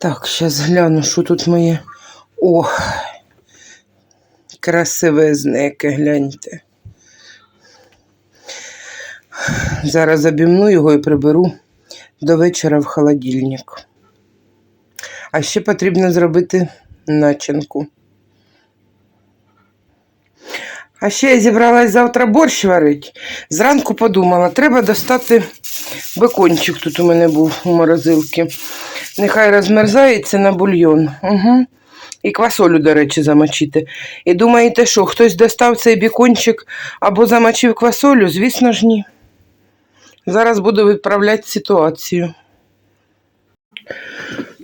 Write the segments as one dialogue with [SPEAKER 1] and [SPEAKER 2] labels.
[SPEAKER 1] Так, зараз гляну, що тут моє. О, красивезне, яке гляньте. Зараз обімну його і приберу до вечора в холодильник. А ще потрібно зробити начинку. А ще я зібралась завтра борщ варити. Зранку подумала, треба достати бекончик тут у мене був у морозилці. Нехай розмерзається на бульйон. Угу. І квасолю, до речі, замочити. І думаєте, що хтось достав цей бікончик або замочив квасолю? Звісно ж, ні. Зараз буду виправляти ситуацію.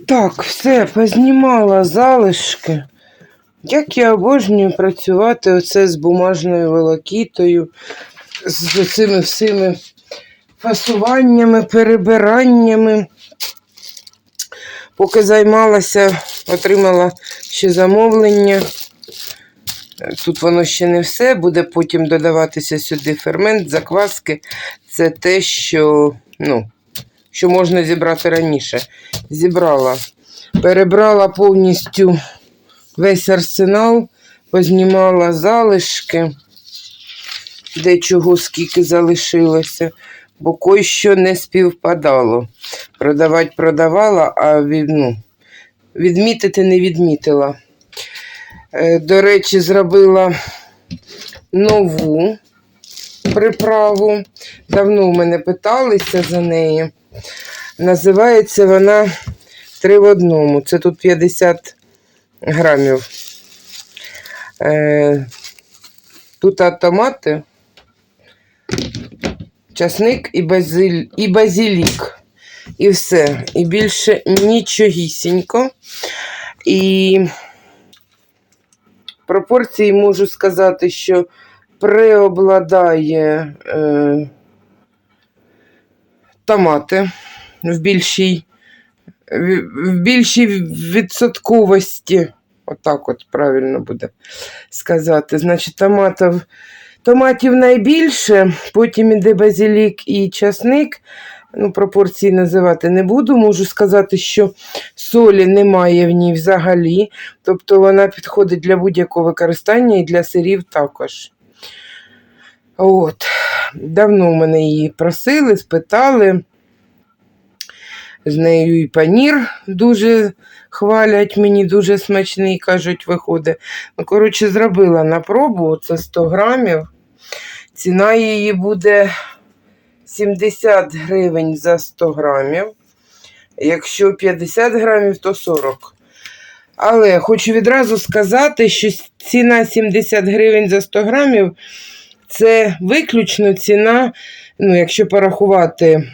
[SPEAKER 1] Так, все, познімала залишки. Як я обожнюю працювати оце з бумажною волокітою, з цими всіми фасуваннями, перебираннями. Поки займалася, отримала ще замовлення. Тут воно ще не все, буде потім додаватися сюди фермент, закваски. Це те, що, ну, що можна зібрати раніше. Зібрала. Перебрала повністю весь арсенал, познімала залишки, де чого скільки залишилося, бо кой що не співпадало. Продавати продавала, а від, ну, відмітити не відмітила. Е, До речі, зробила нову приправу. Давно в мене питалися за неї. Називається вона три в одному. Це тут 50 грамів. Е, Тут томати, часник і, базиль, і базилік. І все. І більше нічогісінько. І пропорції можу сказати, що преобладає е, томати в більшій, в більшій відсотковості. Отак от правильно буде сказати. Значить, томатів, томатів найбільше, потім іде базилік і часник. Ну, пропорції називати не буду. Можу сказати, що солі немає в ній взагалі. Тобто вона підходить для будь-якого використання і для сирів також. От. Давно мене її просили, спитали. З нею і панір дуже хвалять, мені дуже смачний, кажуть, виходить. Ну, коротше, зробила на пробу, це 100 грамів. Ціна її буде 70 гривень за 100 грамів. Якщо 50 грамів, то 40. Але хочу відразу сказати, що ціна 70 гривень за 100 грамів це виключно ціна, ну, якщо порахувати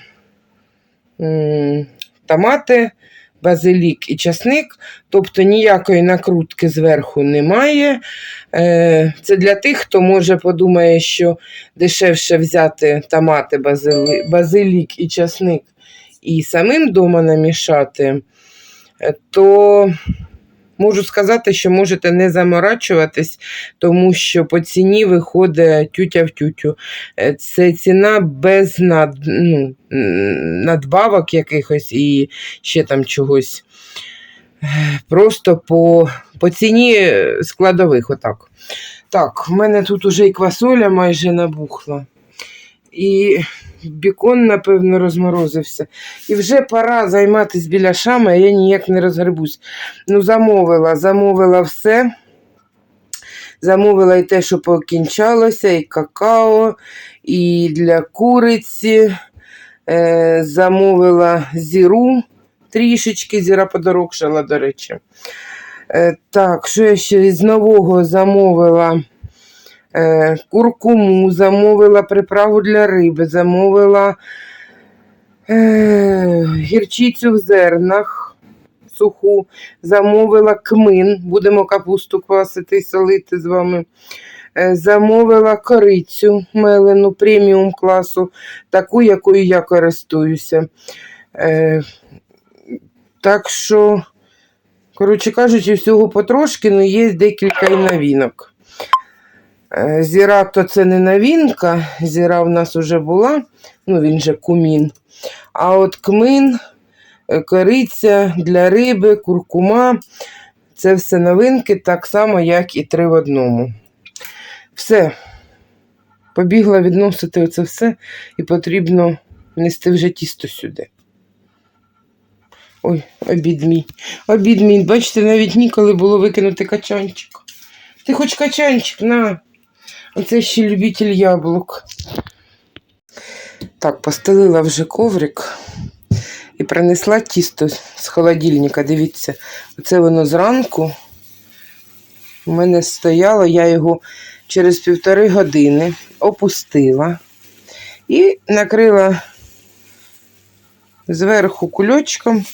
[SPEAKER 1] томати, базилік і часник, тобто ніякої накрутки зверху немає. Е, Це для тих, хто може подумає, що дешевше взяти томати, базилік і часник і самим вдома намішати, е, то можу сказати, що можете не заморачуватись, тому що по ціні виходить тютя в тютю. Е, Це ціна без над, ну, надбавок якихось і ще там чогось. Е, Просто по, по ціні складових отак. Так, в мене тут уже і квасоля майже набухла. І бікон, напевно, розморозився. І вже пора займатися біляшами, а я ніяк не розгребусь. Ну, замовила, замовила все. Замовила і те, що покінчалося, і какао, і для куриці. Е, замовила зіру трішечки, зіра подорожчала, до речі. Е, так, що я ще з нового замовила? Е, куркуму, замовила приправу для риби, замовила е, гірчицю в зернах суху, замовила кмин, будемо капусту квасити і солити з вами. Е, Замовила корицю мелену преміум класу, таку, якою я користуюся. Так що Коротше кажучи, всього потрошки, але є декілька і новинок. Е, Зіра то це не новинка, зіра в нас вже була, ну він же кумін. А от кмин, е, кориця для риби, куркума це все новинки, так само, як і три в одному. Все. Побігла відносити оце все і потрібно нести вже тісто сюди. Ой, обід мій. Обід мій. Бачите, навіть ніколи було викинути качанчик. Ти хоч качанчик, на. Оце ще любитель яблук. Так, постелила вже коврик і принесла тісто з холодильника. Дивіться, оце воно зранку. У мене стояло, я його через півтори години опустила і накрила зверху кульочком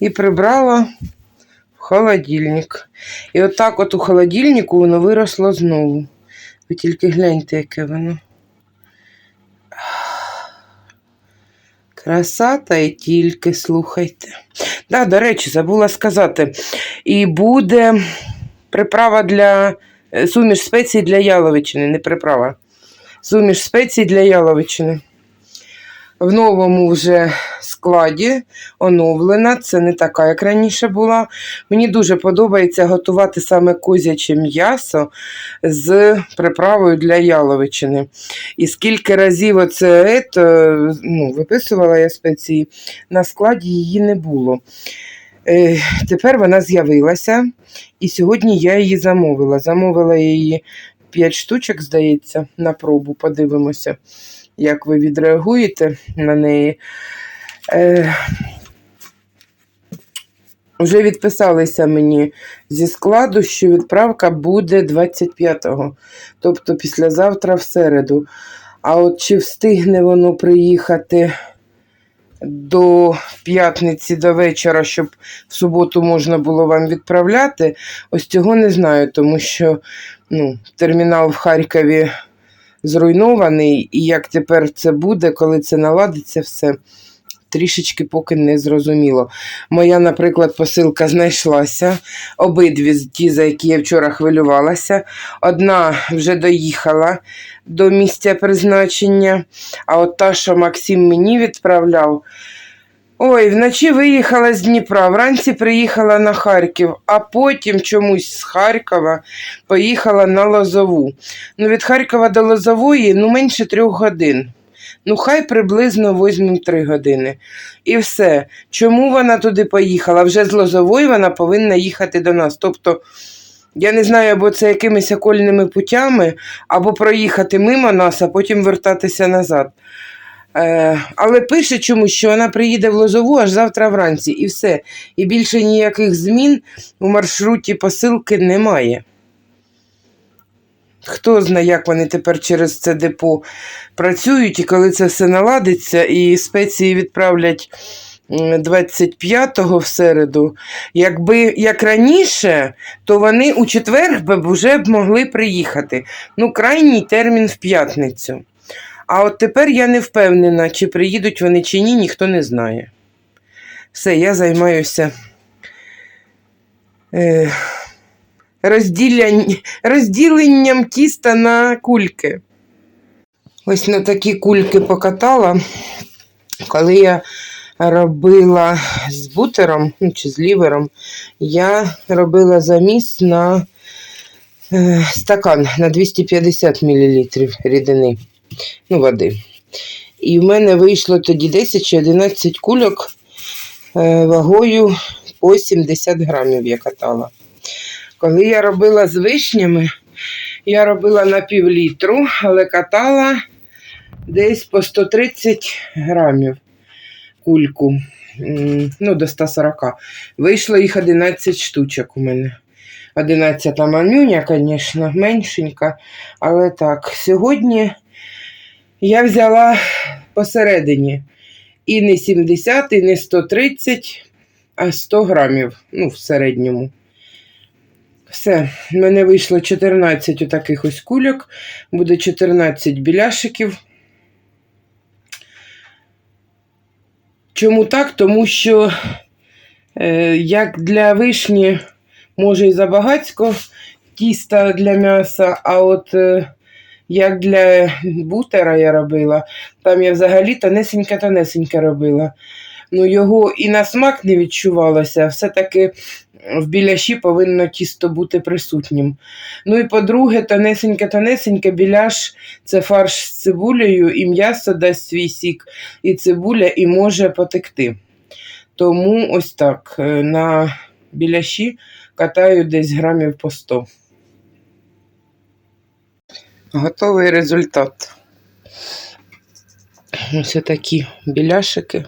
[SPEAKER 1] і прибрала в холодильник. І отак от у холодильнику воно виросло знову. Ви тільки гляньте, яке воно. Краса та й тільки слухайте. Да, до речі, забула сказати. І буде приправа для е, суміш спецій для яловичини, не приправа. Суміш спецій для яловичини. В новому вже складі оновлена. Це не така, як раніше була. Мені дуже подобається готувати саме козяче м'ясо з приправою для яловичини. І скільки разів оце ето, ну, виписувала я спеції, на складі її не було. Е, тепер вона з'явилася, і сьогодні я її замовила. Замовила її 5 штучок, здається, на пробу. Подивимося, як ви відреагуєте на неї. Е, вже відписалися мені зі складу, що відправка буде 25-го, тобто післязавтра в середу. А от чи встигне воно приїхати до п'ятниці до вечора, щоб в суботу можна було вам відправляти, ось цього не знаю, тому що ну, термінал в Харкові зруйнований, і як тепер це буде, коли це наладиться все. Трішечки поки не зрозуміло. Моя, наприклад, посилка знайшлася. Обидві ті, за які я вчора хвилювалася. Одна вже доїхала до місця призначення, а от та, що Максим мені відправляв. Ой, вночі виїхала з Дніпра, вранці приїхала на Харків, а потім чомусь з Харкова поїхала на Лозову. Ну, від Харкова до Лозової ну, менше трьох годин. Ну, хай приблизно візьмемо три години. І все. Чому вона туди поїхала? Вже з Лозової вона повинна їхати до нас. Тобто, я не знаю, або це якимись окольними путями, або проїхати мимо нас, а потім вертатися назад. Е, але пише чомусь, що вона приїде в Лозову аж завтра вранці, і все. І більше ніяких змін у маршруті посилки немає. Хто знає, як вони тепер через це депо працюють, і коли це все наладиться, і спеції відправлять 25-го в середу. Якби як раніше, то вони у четвер б вже б могли приїхати. Ну, крайній термін в п'ятницю. А от тепер я не впевнена, чи приїдуть вони чи ні, ніхто не знає. Все, я займаюся е, розділенням тіста на кульки. Ось на такі кульки покатала, коли я робила з бутером ну, чи з лівером, я робила заміс на е, стакан на 250 мл рідини ну, води. І в мене вийшло тоді 10 чи 11 кульок е, вагою по 70 грамів я катала. Коли я робила з вишнями, я робила на пів літру, але катала десь по 130 грамів кульку. Ну, до 140. Вийшло їх 11 штучок у мене. 11 манюня, звісно, меншенька. Але так, сьогодні я взяла посередині. І не 70, і не 130, а 100 грамів. Ну, в середньому. Все, в мене вийшло 14 отаких ось кульок, буде 14 біляшиків. Чому так? Тому що Е, Як для вишні, може і забагацько тіста для м'яса, а от е, як для бутера я робила, там я взагалі тонесеньке-тонесеньке робила. Ну, його і на смак не відчувалося, все-таки в біляші повинно тісто бути присутнім. Ну і по-друге, тонесеньке-тонесеньке біляш це фарш з цибулею, і м'ясо дасть свій сік, і цибуля, і може потекти. Тому ось так. е, На біляші катаю десь грамів по 100. Готовий результат. Ось такі біляшики.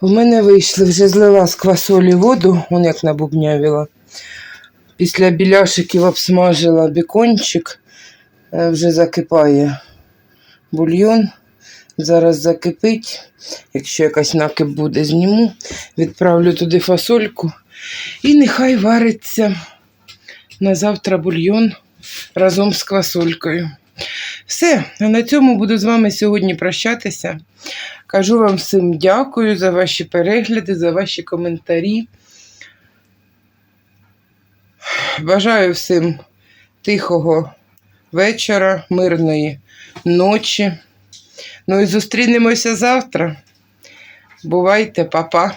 [SPEAKER 1] В мене вийшли, вже злила з квасолі воду, вон як набубнявіла. Після біляшиків обсмажила бікончик, е, вже закипає бульйон. Зараз закипить. Якщо якась накип буде, зніму, відправлю туди фасольку. І нехай вариться на завтра бульйон разом з квасолькою. Все, на цьому буду з вами сьогодні прощатися. Кажу вам всім дякую за ваші перегляди, за ваші коментарі. Бажаю всім тихого вечора, мирної ночі. Ну і зустрінемося завтра. Бувайте, папа.